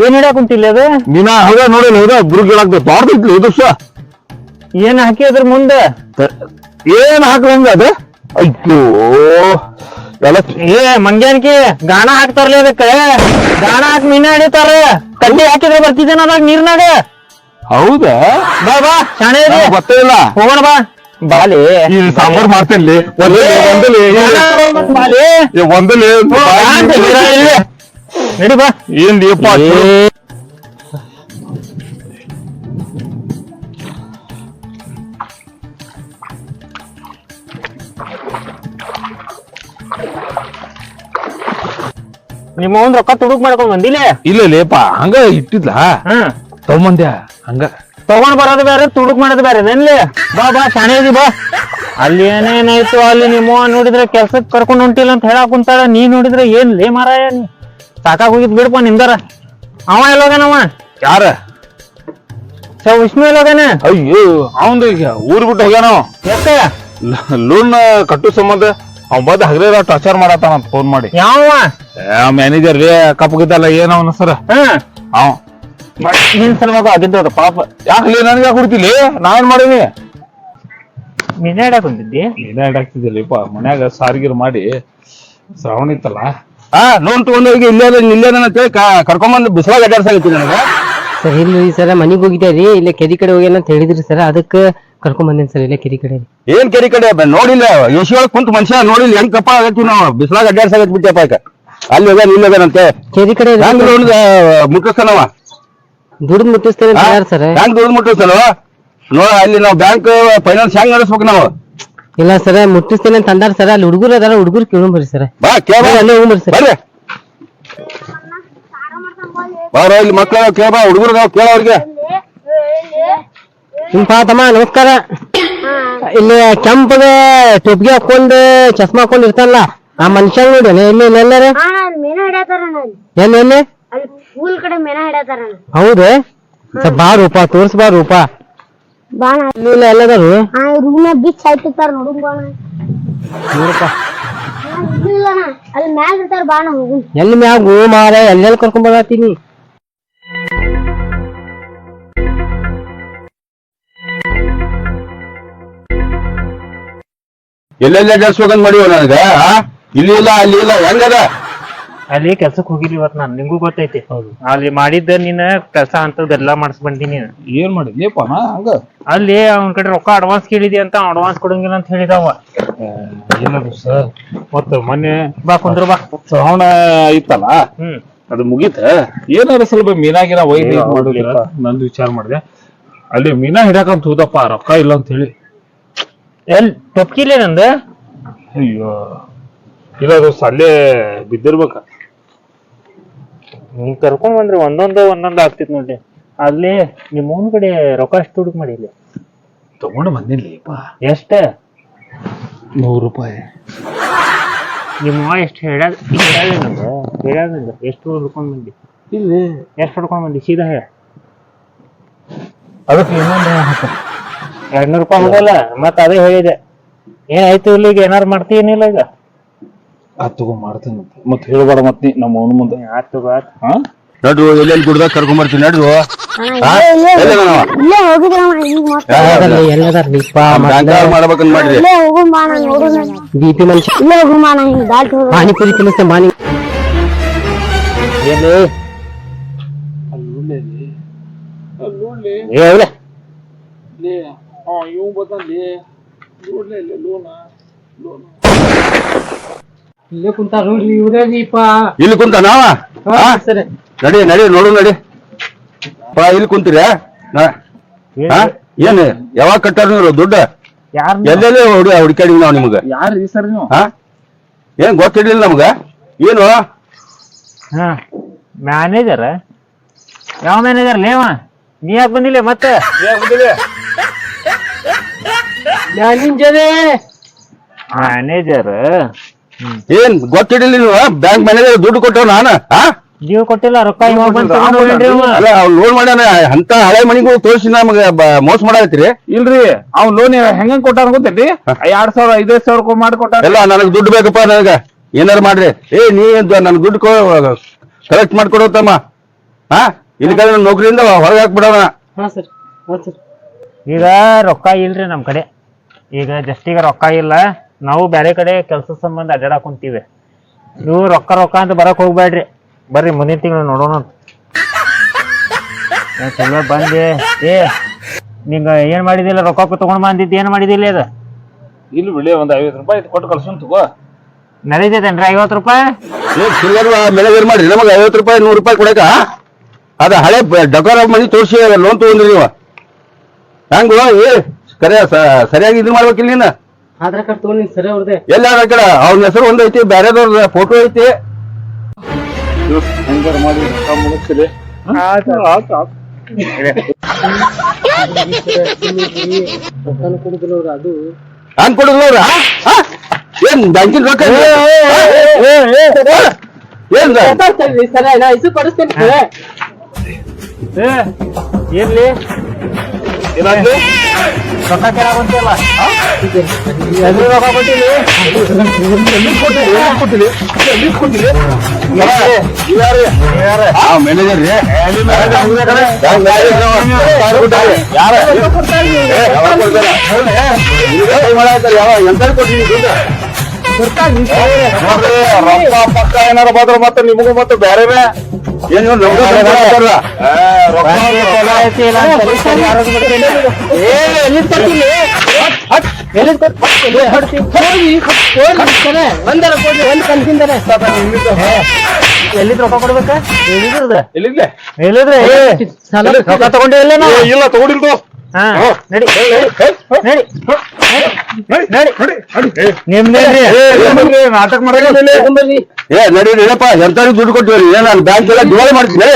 ಏನ್ ಹಿಡ್ಯಾಕ್ ಕುಂತಿಲ್ಲ ಅದು? ನೀನ ಹೌದ ನೋಡಿ ಹೌದ ಬುರುಗ್ ಹೇಳಾಕ್ತ ದೊಡ್ಡದಿತ್ಲಿ ಇದು ಸ. ಏನ್ ಹಾಕಿ ಅದ್ರ ಮುಂದೆ? ಏನ್ ಹಾಕ್ಲಂಗ ಅದ? ಅಯ್ಯೋ ಎಲ್ಲ ಏ ಮಂಗ್ಯಾನ್ಕಿ ಗಾಣ ಹಾಕ್ತಾರಲ್ಲ ಅದಕ್ಕ. ಗಾಣ ಹಾಕಿ ಮೀನ ಹಿಡಿತಾರ ಕಡ್ಡಿ ಹಾಕಿದ್ರೆ ಬರ್ತಿದ್ದೇನ ಅದಾಗ ನೀರ್ನಾಗ? ಹೌದಾ? ಬಾ ಬಾ ಶಾಣೆ ಗೊತ್ತೇ ಇಲ್ಲ. ಹೋಗೋಣ ಬಾ. ಬಾಲಿ. ಈ ಸಾಂಬಾರ್ ಮಾಡ್ತೇನೆ ಒಂದಲ್ಲಿ ಒಂದಲ್ಲಿ ನಡಿ ಬಾ. ಏನ್ ದೀಪ ನಿಮ್ಮ ಒಂದ್ ರೊಕ್ಕ ತುಡುಕ್ ಮಾಡ್ಕೊಂಡ್ ಬಂದಿಲ್ಲ? ಇಲ್ಲ ಲೇಪ ಹಂಗ ಇಟ್ಟಿದ್ಲ? ಹಾ. ತಗೊಂಬಂದ್ಯ? ಹಂಗ? ತಗೊಂಡ್ ಬರೋದು ಬೇರೆ ತುಡುಕ್ ಮಾಡೋದು ಬೇರೆ ನೆನ್ಲಿ? ಬಾ ಬಾ ಶಾಣೆ ಇದಿ ಬಾ. ಅಲ್ಲಿ ಏನೇನಾಯ್ತು ಅಲ್ಲಿ ನಿಮ್ಮ ನೋಡಿದ್ರೆ ಕೆಲ್ಸಕ್ ಕರ್ಕೊಂಡ್ ಹೊಂಟಿಲ್ಲ ಅಂತ ಹೇಳಕ್ ಕುಂತಾಳ ನೀ ನೋಡಿದ್ರೆ ಏನ್ ಲೇ ಮಾರಾಯ ನೀ? ಸಾಕಾಗ್ ಹೋಗಿದ್ ಬಿಡಪ್ಪ ನಿಂದರ ಅವ ಎಲ್ಲೋಗನವ ಯಾರ? ಸರ್ ವಿಷ್ಣು ಎಲ್ಲೋಗನ ಅಯ್ಯೋ ಅವಂದು ಈಗ ಊರ್ ಬಿಟ್ಟು ಹೋಗ್ಯಾನ ಯಾಕ? ಲೋನ್ ಕಟ್ಟು ಸಂಬಂಧ ಅವ್ ಬಂದ್ ಹಗಲ ಟಾರ್ಚರ್ ಮಾಡತ್ತಾನ ಫೋನ್ ಮಾಡಿ. ಯಾವ ಮ್ಯಾನೇಜರ್ ರೀ ಕಪ್ಪಗಿದ್ದಲ್ಲ ಏನ ಅವನ ಸರ ಅವ. ನಿನ್ ಸಲುವಾಗ ಆಗಿದ್ದದ ಪಾಪ. ಯಾಕಲಿ ನನ್ಗೆ ಯಾಕೆ ಕೊಡ್ತಿಲಿ ನಾವೇನ್ ಮಾಡೀನಿ ಮಿನಾಡ ಬಂದಿದ್ದಿ ಏನ ಇಡಾಕ್ತಿದ್ದಿಲ್ಲಪ್ಪ ಮನ್ಯಾಗ ಸಾರಿಗಿರ್ ಮಾಡಿ ಶ್ರಾವಣ ಇತ್ತಲ್ಲ? ಹಾ ಲೋನ್ ತಗೊಂಡೋಗಿ ಇಲ್ಲೇ ಇಲ್ಲೇ ಅದ ಅಂತೇಳಿ ಕರ್ಕೊಂಬಂದು ಬಿಸಿಲಾಗ ಅಡ್ಡಾಡ್ಸಾಗತ್ತಿ ನನಗ. ಸರ್ ಇಲ್ಲಿ ಸರ್ ಮನೆಗೆ ಹೋಗಿದ್ದೆ ರೀ. ಇಲ್ಲೇ ಕೆರಿ ಕಡೆ ಹೋಗಿ ಅಂತ ಹೇಳಿದ್ರಿ ಸರ್ ಅದಕ್ಕೆ ಕರ್ಕೊಂಡ್ ಬಂದೇನಿ ಸರ್ ಇಲ್ಲೇ ಕೆರಿ ಕಡೆ? ರೀ ಏನ್ ಕೆರಿ ಕಡೆ? ಬ- ನೋಡಿಲ್ಲ. ಯೋಶಿ ಒಳಗ್ ಕುಂತ ಮನುಷ್ಯ ನೋಡಿಲ್ಲ. ಹೆಂಗ್ ಕಪ್ಪ ಆಗತ್ತೀವಿ ನಾವು? ಬಿಸಿಲಾಗ ಅಡ್ಡಾಡ್ಸಾಗತ್ ಬಿಟ್ಟಪ್ಪ ಅಲ್ಲಿ ಹೋಗ್ಯಾನ ಇಲ್ಲಿ ಹೋಗ್ಯಾನಂತೆ ಕೆರಿ ಕಡೆ ಹೆಂಗ್ ಲೋನ್ ಮುಟ್ಟಿಸ್ತಾನವ? ದುಡ್ಡು ಮುಟ್ಟಿಸ್ತೇನೆ ಅಂತ ಸರ್? ಹೆಂಗ್ ದುಡ್ಡು ಮುಟ್ಟಿಸ್ತಾನವ? ನೋಡ ಅಲ್ಲಿ ನಾವು ಬ್ಯಾಂಕ್ ಫೈನಾನ್ಸ್ ಹೆಂಗ್ ನಡೆಸ್ಬೇಕು ನಾವು? ಇಲ್ಲ ಸರ್ ಮುಟ್ಟಿಸ್ತೇನೆ ಅಂತ ಅಂದಾರ ಸರ್ ಅಲ್ಲಿ ಹುಡುಗರು ಅದಾರ ಹುಡುಗರು ಕೇಳೋಣ ಬರ್ರಿ ಸರ್. ಬಾ ಕೇಳ ಅಲ್ಲೇ ಹೋಗಿ ಬರ್ರಿ ಸರ್. ಬರ್ರಿ. ಬಾರ ಇಲ್ಲಿ ಮಕ್ಕಳ ಕೇಳ ಹುಡುಗರು ಕೇಳ ಅವ್ರಿಗೆ. ತಮ್ಮ ನಮಸ್ಕಾರ. ಇಲ್ಲಿ ಕೆಂಪಗೆ ಟೊಪ್ಗೆ ಹಾಕೊಂಡು ಚಸ್ಮಾ ಹಾಕೊಂಡು ಇರ್ತಾನಲ್ಲ ಆ ಮನುಷ್ಯ ನೋಡಿ ಎಲ್ಲಿ ಎಲ್ಲಾರ? ಹಾ ಅಲ್ಲಿ ಮೇನ ಹಿಡ್ಯಾತಾರ ಅಲ್ಲಿ ಎಲ್ಲಿ ಎಲ್ಲಿ? ಅಲ್ಲಿ ಫೂಲ್ ಕಡೆ ಮೇನ ಹಿಡ್ಯಾತಾರ ಹೌದು? ಸ್ವಲ್ಪ ಬಾ ರೂಪ ತೋರ್ಸ್ ಬಾ ರೂಪ. ಬಾಣ. ಇಲ್ಲಿ ಎಲ್ಲದಾರು ಆ ರೂಮ್ನ ಬಿಚ್ ಹಾಯ್ತಿರ್ತಾರ ನೋಡುನ್ ಬಾಣ. ನೋಡಪ್ಪ. ಇಲ್ಲ ಅಣ್ಣ, ಅಲ್ಲಿ ಮ್ಯಾಲ ಇರ್ತಾರ ಬಾಣ ಎಲ್ಲಿ ಮ್ಯಾಗ ಮಾರ ಎಲ್ಲೆಲ್ಲಿ ಕರ್ಕೊಂಡ್ ಬರತ್ತೀನಿ ಎಲ್ಲೆಲ್ಲ ಅಡ್ಡಾಡ್ಸ್ಬೇಕಂತ ಮಾಡಿವ ನನಗ? ಇಲ್ಲಿ ಇಲ್ಲ ಅಲ್ಲಿ ಇಲ್ಲ ಹೆಂಗದ? ಅಲ್ಲಿ ಕೆಲ್ಸಕ್ ಹೋಗಿಲ್ಲ ಇವತ್ ನಾನ್ ನಿಂಗೂ ಗೊತ್ತೈತಿ. ಅಲ್ಲಿ ಮಾಡಿದ್ದ ನೀನ್ ಕೆಲ್ಸ ಅಂತದೆಲ್ಲ ಮಾಡಿಸ್ ಬಂದಿ ನೀನ್. ಏನ್ ಮಾಡಿದ್ಲಿ ನಾ ಹಂಗ? ಅಲ್ಲಿ ಅವನ ಕಡೆ ರೊಕ್ಕ ಅಡ್ವಾನ್ಸ್ ಕೇಳಿದಿ ಅಂತ ಅಡ್ವಾನ್ಸ್ ಕೊಡಂಗಿಲ್ಲ ಅಂತ ಹೇಳಿದವ. ಏನದು ಸರ್ ಮತ್ತ ಮೊನ್ನೆ ಬಾ ಕುಂದ್ರ ಬಾ. ಶ್ರಾವಣ ಇತ್ತಲ್ಲ? ಹ್ಮ್. ಅದು ಮುಗೀತ? ಏನಾರ ಸ್ವಲ್ಪ ಮೀನಾಗಿನ ಒಯ್ದು ಮಾಡುದಿಲ್ಲ ಇದ್ ಮಾಡೋದಿಲ್ಲ ನಂದು ವಿಚಾರ ಮಾಡಿದೆ. ಅಲ್ಲಿ ಮೀನಾ ಹಿಡಕಂತ ಹೋದಪ್ಪ ರೊಕ್ಕ ಇಲ್ಲ ಅಂತ ಹೇಳಿ. ಎಲ್ ಟೊಪ್ಕಿಲೆ ನಂದ? ಅಯ್ಯೋ. ಇಲ್ಲ ಅದು ಅಲ್ಲೇ ಬಿದ್ದಿರ್ಬೇಕ. ನೀ ಕರ್ಕೊಂಡ್ ಬಂದ್ರೆ ಒಂದೊಂದು ಒಂದೊಂದು ಆಗ್ತಿತ್ ನೋಡ್ರಿ. ಅಲ್ಲಿ ನಿಮ್ಮ ಮೂನ್ ಕಡೆ ರೊಕ್ಕ ಅಷ್ಟು ಹುಡುಕ್ ಮಾಡಿಲ್ಲ ತಗೊಂಡು ಬಂದಿಲ್ಲಪ್ಪ ಎಷ್ಟ? ನೂರು ರೂಪಾಯಿ. ನಿಮ್ಮ ಎಷ್ಟ್ ಎಷ್ಟು ಹೇಳ ಹೇಳ ನಂದು ಹೇಳ್ಯಾಳ ಎಷ್ಟು ಹುಡ್ಕೊಂಡ್ ಬಂದಿ ಇಲ್ಲಿ. ಎಷ್ಟು ಹುಡ್ಕೊಂಡ್ ಬಂದಿ ಸೀದಾ ಹೇಳ. ಅದಕ್ಕೆ ಇನ್ನೊಂದು ಎರಡ್ನೂರು ರೂಪಾಯಿ ಹೋಗಲ್ಲ ಮತ್ತ ಅದೇ ಹೇಳಿದೆ. ಏನಾಯ್ತು ಇಲ್ಲಿ ಈಗ ಏನಾರು ಮಾಡ್ತೀನಿಲ್ಲ ಈಗ? ತಗೊಂಡ್ ಮಾಡ್ತೇನೆ ಮತ್ತೆ ಹೇಳ್ಬೇಡ ಮತ್ತೆ ನಮ್ಮ ಅವನ ಮುಂದೆ ಆತು ಬಾತ್ ಹಾ ನಡ್ರು ಎಲ್ಲೆಲ್ಲಿ ಗುಡ್ದಾಗ ಕರ್ಕೊಂಡ್ ಬರ್ತೀನಿ ನಡ್ರು ಇಲ್ಲೇ ಇಲ್ಲೇ ಇಲ್ಲೇ ಹೋಗಿದ್ರ ಈಗ ಮತ್ತೆ ಎಲ್ಲದಾರ್ಲಿ ಎಲ್ಲದಾರ್ಲಿ ಬ್ಯಾಂಕ್ ಮಾಡ್ಬೇಕಂತ ಮಾಡ್ರಿ ಇಲ್ಲೇ ಹೋಗುನ್ ಬಾಣ ನೋಡುನ್ ಬಿ ಪಿ ಮನುಷ್ಯ ಇಲ್ಲೇ ಹೋಗುನ್ ಬಾಣ ಹಿಂಗ್ ದಾಟಿ ಹೋಗುನ್ ಪಾನಿಪುರಿ ತಿನ್ನಿಸ್ತೇನೆ ಬಾನಿ ಏನು ಹೇಳ ಇಲ್ಲೇ ಕುಂತಾರ ನೋಡ್ರಿ ಇವ್ರೇ ದೀಪ ಇಲ್ಲಿ ಕುಂತ ನಾವ? ಸರಿ. ನಡಿ ನಡಿ ನೋಡು ನಡಿ. ಪಾ ಇಲ್ಲಿ ಕುಂತೀರ ಏನ್ ಯಾವಾಗ ಕಟ್ಟಾರ ನೀವು ದುಡ್ಡು? ಯಾರು ಹುಡುಗ ಹುಡಿ ಹುಡುಕಾಡಿ ನಾವು ನಿಮ್ಗೆ? ಯಾರು ಈ ಸರ್ ನೀವು? ಹಾ? ಏನ್ ಗೊತ್ತಿರ್ಲಿಲ್ಲ ನಮ್ಗ? ಏನು? ಹಾ ಮ್ಯಾನೇಜರ್ ಯಾವ ಮ್ಯಾನೇಜರ್ ಲೇವ ನೀ ಯಾಕೆ ಬಂದಿಲ್ಲ ಮತ್ತೆ? ಮ್ಯಾನೇಜರ್ ಏನ್ ಗೊತ್ತಿಡಿಲ್ಲ ನೀವು ಬ್ಯಾಂಕ್ ಮ್ಯಾನೇಜರ್ ದುಡ್ಡು ಕೊಟ್ಟವ್ ನಾನು ಕೊಟ್ಟಿಲ್ಲ ರೊಕ್ಕ ಅಲ್ಲ ಲೋನ್ ಮಾಡ್ಯಾನ ಅಂತ ಹಳೆ ಮನಿಗೂ ತೋರಿಸಿ ನಮಗ ಮೋಸ ಮಾಡಾಕತ್ತೀರಿ? ಇಲ್ರಿ ಅವ್ ಲೋನ್ ಹೆಂಗ ಕೊಟ್ಟಾರ ಗೊತ್ತೈತಿ? ಎರಡ್ ಸಾವಿರ ಐದೈದ್ ಸಾವಿರ ಮಾಡಿ ಕೊಟ್ಟಾರ ಇಲ್ಲ ನನಗ್ ದುಡ್ಡು ಬೇಕಪ್ಪ ನನಗ. ಏನಾರ ಮಾಡ್ರಿ. ಏ ನೀ ನನ್ ದುಡ್ಡು ಕಲೆಕ್ಟ್ ಮಾಡ್ಕೊಡೋತಮ್ಮ ಹಾ ಇಲ್ಲಿ ನೌಕರಿಯಿಂದ ಹೊರಗೆ ಹಾಕ್ಬಿಡೋಣ. ಹಾ ಸರ್ ಹಾ ಸರ್. ಈಗ ರೊಕ್ಕ ಇಲ್ರಿ ನಮ್ ಕಡೆ. ಈಗ ಜಸ್ಟ್ ಈಗ ರೊಕ್ಕ ಇಲ್ಲ. ನಾವು ಬೇರೆ ಕಡೆ ಕೆಲಸ ಸಂಬಂಧ ಅಡ್ಡಾಡಕ್ ಕುಂತೀವಿ. ನೀವು ರೊಕ್ಕ ರೊಕ್ಕ ಅಂತ ಬರಕ್ ಹೋಗ್ಬೇಡ್ರಿ ಬರ್ರಿ ಮುಂದಿನ ತಿಂಗಳು ನೋಡೋಣ ಚಲೋ ಬಂದೆ. ಏ ನಿಂಗ ಏನ್ ಮಾಡಿದಿಲ್ಲ? ರೊಕ್ಕ ತಗೊಂಡ್ ಬಂದಿದ್ದು ಏನ್ ಮಾಡಿದಿಲ್ಲ ಅದ ಇಲ್ಲಿ ಬಿಡಿ ಒಂದ್ ಐವತ್ತು ರೂಪಾಯಿ ಕೊಟ್ಟು ಕಳ್ಸೋನ್ ತಗೋ. ನಡೀತೈತೇನ್ರಿ ಐವತ್ತು ರೂಪಾಯಿ? ಮೆಳಗೇರ್ ಮಾಡಿ ನಮಗೆ ಐವತ್ತು ರೂಪಾಯಿ ನೂರು ರೂಪಾಯಿ ಕೊಡಕ? ಅದ ಹಳೆ ಡಕೋರ ಮನಿ ತೋರಿಸಿ ಲೋನ್ ತಗೊಂಡ್ರಿ ನೀವು. ಹಂಗ ಏ ಕರೆ ಸರಿಯಾಗಿ ಇದು ಮಾಡ್ಬೇಕಿಲ್ಲ ನೀನು? ಆಧಾರ್ ಕಾರ್ಡ್ ತಗೊಂಡಿ ಸರಿ ಅವ್ರದೇ ಎಲ್ಲ ಆ ಕಡೆ ಅವ್ನ ಹೆಸರು ಒಂದ್ ಐತಿ ಬೇರೆದವ್ರ ಫೋಟೋ ಐತಿ ಹೆಂಗಾರ ಮಾಡಿ ರೊಕ್ಕ ಕೊಡುದಿಲ್ಲ ಅದು ಹಂಗ್ ಏನ್ ಬ್ಯಾಂಕಿನ ರೊಕ್ಕ ಇದೆ? ಏನ್ ಸರ ನಾ ಇಸು ಕೊಡಿಸ್ತೇನೆ ಸರ ಏ ಇರ್ಲಿ ರೊಕ್ಕ ಕೇಳಾಕ್ ಎಲ್ಲಿ ಎಲ್ರು ಎಲ್ಲಿ ಕೊಟ್ಟಿಲಿ ಆ ಮ್ಯಾನೇಜರ್ ರೀ ರೊಕ್ಕ ಪಕ್ಕ ಏನಾರ ಬಂದ್ರೆ ಮತ್ತೆ ನಿಮಗೂ ಮತ್ತೆ ಬೇರೆ ಒಂದರ ಕೊಡ್ಲಿ ಒಂದ್ ಕನ್ಸಿಂದರೆ ಎಲ್ಲಿದ್ ರೊಕ್ಕ ಕೊಡ್ಬೇಕ? ಎಲ್ಲಿದ್ರದ ಎಲ್ಲಿದ್ಲೆ? ಎಲ್ಲಿದ್ರೆ? ರೊಕ್ಕ ತಗೊಂಡೇ ಇಲ್ಲ ತಗೊಂಡಿಲ್ದು ಹಾ ನಡಿ. ನಡಿ. ನಾಟಕ ಮಾಡಲ್ಲ ಏ ನಡಿ ನಡಪ್ಪ. ಎಂತಾರು ದುಡ್ಡು ಕೊಟ್ಟಿವ್ರಿ ಏನ ನಾನು ಬ್ಯಾಂಕ್ ಎಲ್ಲ ದಿವಾಳಿ ಮಾಡ್ತೀನಿ